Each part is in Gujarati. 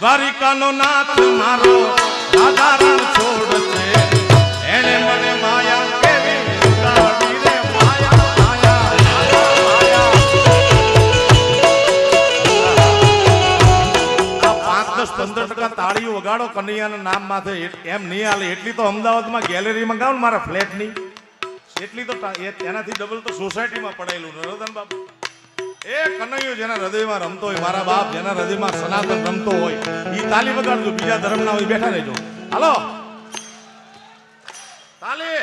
દ્વારિકાનો નાથ મારો રાધારણ છોડ છે એને મને માયા કેવી ઉડાડી રે? માયા પાંચ દસ પંદર ટકા તાળીઓ વગાડો, કનૈયાના નામ એમ નહીં હાલે. એટલી તો અમદાવાદમાં ગેલેરીમાં ગાવ ને મારા ફ્લેટની. એટલી તો એનાથી ડબલ તો સોસાયટીમાં પડાયેલું નરોધન બાપુ. એ કનૈયો જેના હૃદયમાં રમતો હોય, મારા બાપ જેના હૃદયમાં સનાતન રમતો હોય એ તાલી વગાડજો, બીજા ધર્મના હોય, બેઠા રહેજો. હાલો. તાલી.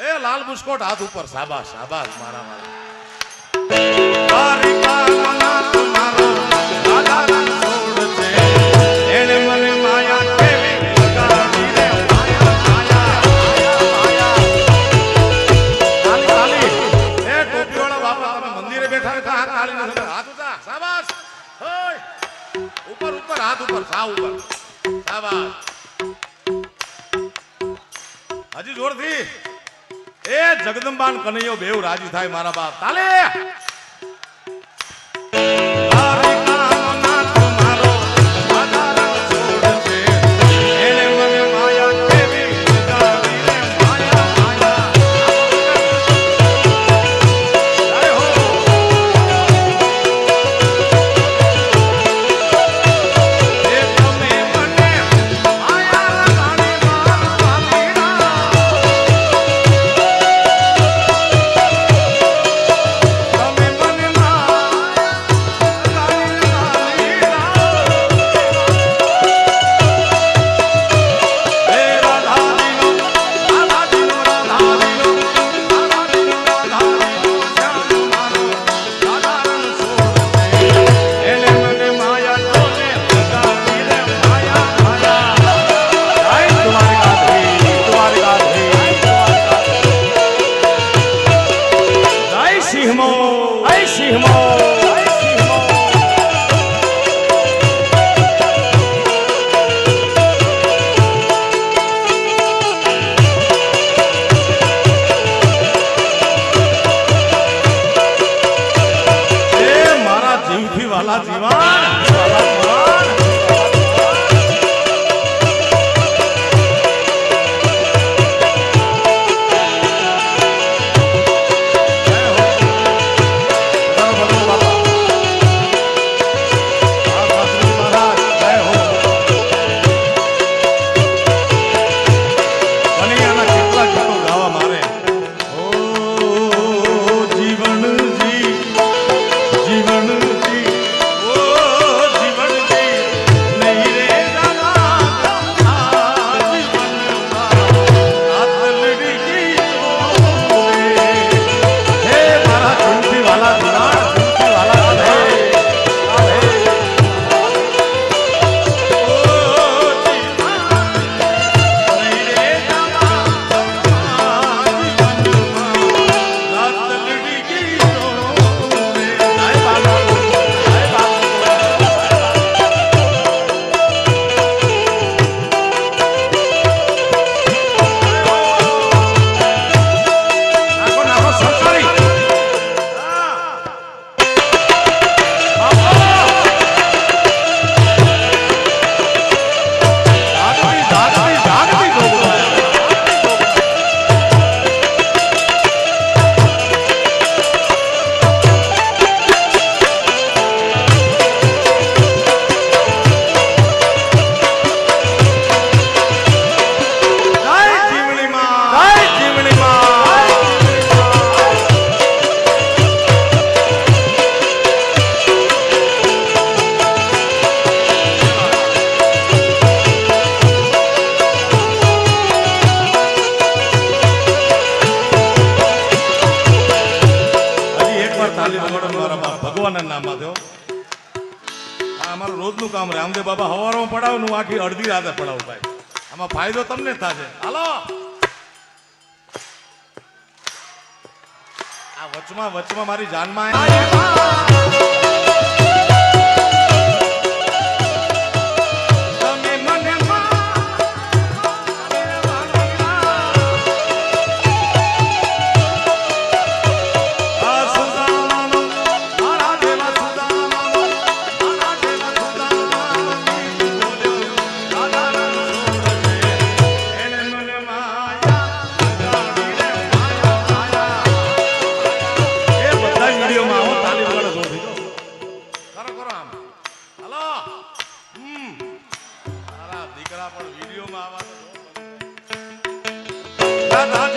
એ લાલ બુસ્કોટ હાથ ઉપર. સાબા સાબાશ મારા મારા મારો ઉપર સાવ ઉપર. હજી જોરથી. એ જગદંબાન કનૈયો બેવ રાજી થાય મારા બાપ. તાલે! જીવથી પડાવું હું આખી અડધી રાતે પડાવું ભાઈ. આમાં ફાયદો તમને થશે. હાલો. આ વચમાં વચમાં મારી જાનમાં અલા પણ વિડીયોમાં આવા દાદાજીનો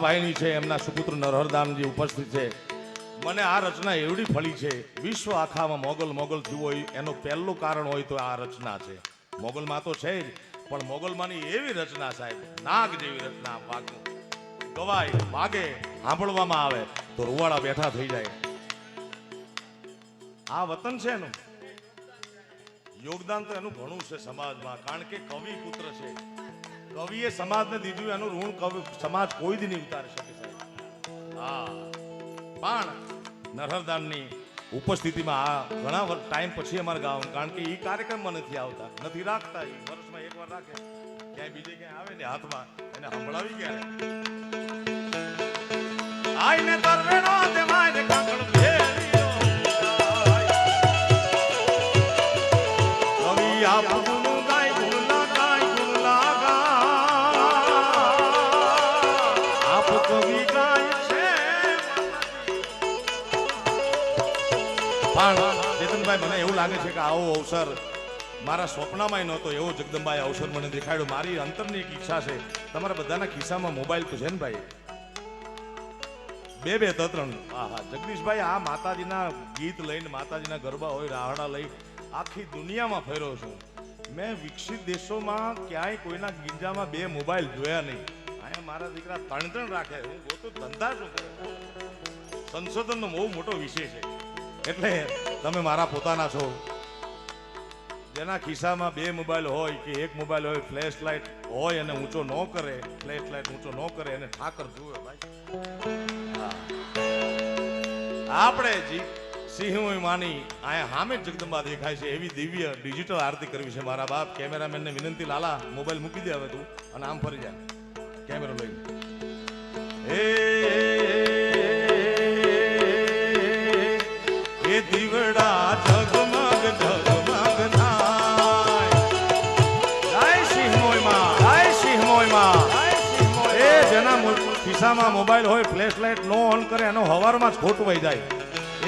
આપાભાઈની છે, એમના સુપુત્ર નરહરદાનજી ઉપસ્થિત છે. મને આ રચના એવડી ફળી છે. વિશ્વ આખામાં મોગલ મોગલ થયું હોય, એનું પહેલું કારણ હોય તો આ રચના છે. મોગલમાં તો છે જ, પણ મોગલમાંની એવી રચના સાહેબ, નાગ જેવી રચના વાગે. ગવાય, વાગે, સાંભળવામાં આવે, તો રૂવાડા બેઠા થઈ જાય. આ વતન છે એનું. યોગદાન તો એનું ઘણું છે સમાજમાં, કારણ કે કવિ પુત્ર છે. કવિએ સમાજને દીધું, એનું ઋણ કવિ, સમાજ કોઈ દી નહીં ઉતારી શકે સાહેબ. હા. પણ નરહરદાનની ઉપસ્થિતિમાં આ ઘણા ટાઈમ પછી અમારે ગાવાનું કારણ કે એ કાર્યક્રમમાં નથી આવતા, નથી રાખતા, એ વર્ષમાં એકવાર રાખે. ક્યાંય બીજે ક્યાંય આવે ને હાથમાં, એને સંભળાવી ક્યારે આઈને તરવેણો માયને કાકડ જાય. આપ પણ ચેતનભાઈ, મને એવું લાગે છે કે આવો અવસર મારા સ્વપ્નમાં નહોતો, એવો જગદંબાએ અવસર મને દેખાડ્યો. મારી અંતરની એક ઈચ્છા છે. તમારા બધાના ખિસ્સામાં મોબાઈલ તો છે ને ભાઈ બે બે ત્રણ. હા હા જગદીશભાઈ, આ માતાજીના ગીત લઈને માતાજીના ગરબા હોય, રાહડા લઈ આખી દુનિયામાં ફેરો છું. મેં વિકસિત દેશોમાં ક્યાંય કોઈના ગીંજામાં બે મોબાઈલ જોયા નહીં. અહીંયા મારા દીકરા ત્રણ ત્રણ રાખે. હું ગોતું ધંધા છું સંશોધનનો બહુ મોટો વિષય છે. એટલે તમે મારા પોતાના છો. જેના ખિસ્સામાં બે મોબાઈલ હોય કે એક મોબાઈલ હોય ફ્લેશ લાઇટ હોય અને ઊંચો ન કરે ફ્લેશ લાઇટ ઊંચો ન કરે, એને ઠાકર જુએ ભાઈ. આપણે જી સિંહ માની, અહીંયા હામે જગદંબા દેખાય છે, એવી દિવ્ય ડિજિટલ આરતી કરવી છે મારા બાપ. કેમેરામેનને વિનંતી, લાલા, મોબાઈલ મૂકી દે હવે તું અને આમ ફરી જાય કેમેરો લઈને હે ખિસ્સામાં મોબાઈલ હોય ફ્લેશ લાઇટ નો ઓન કરે, એનો હવારમાં જ ખોટવાઈ જાય.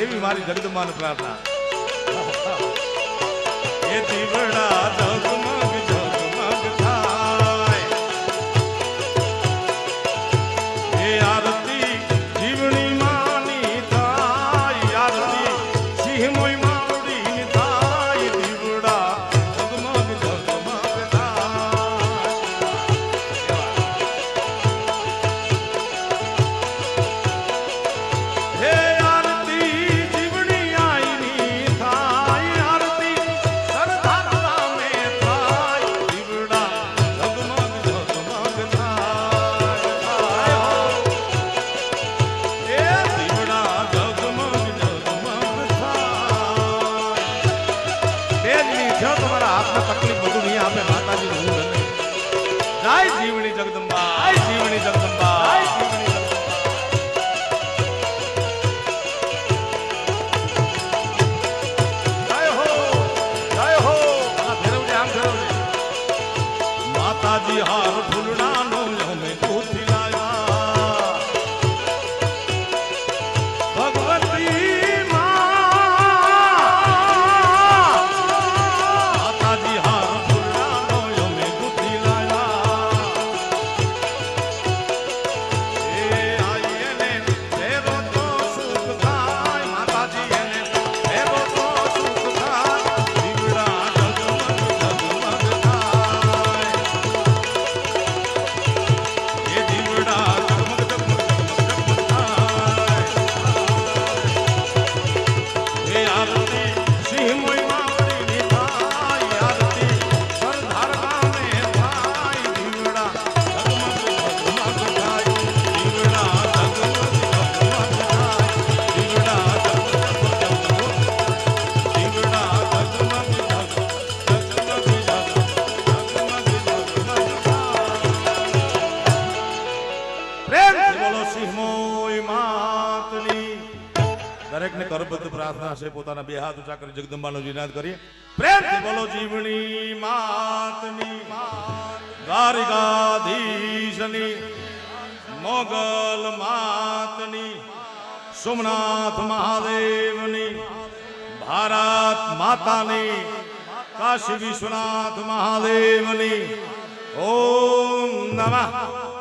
એવી મારી જગદંબાની પ્રાર્થના. એ દીવડા પ્રાર્થના છે, પોતાના બે હાથ ઊંચા કરી જગદંબાનો જીનાદ કરીએ. પ્રેમથી બોલો, જીવણી માતની દ્વારિકાધીશની મોગલ માતની, સોમનાથ મહાદેવની, ભારત માતાની, કાશી વિશ્વનાથ મહાદેવની, ઓમ નમઃ.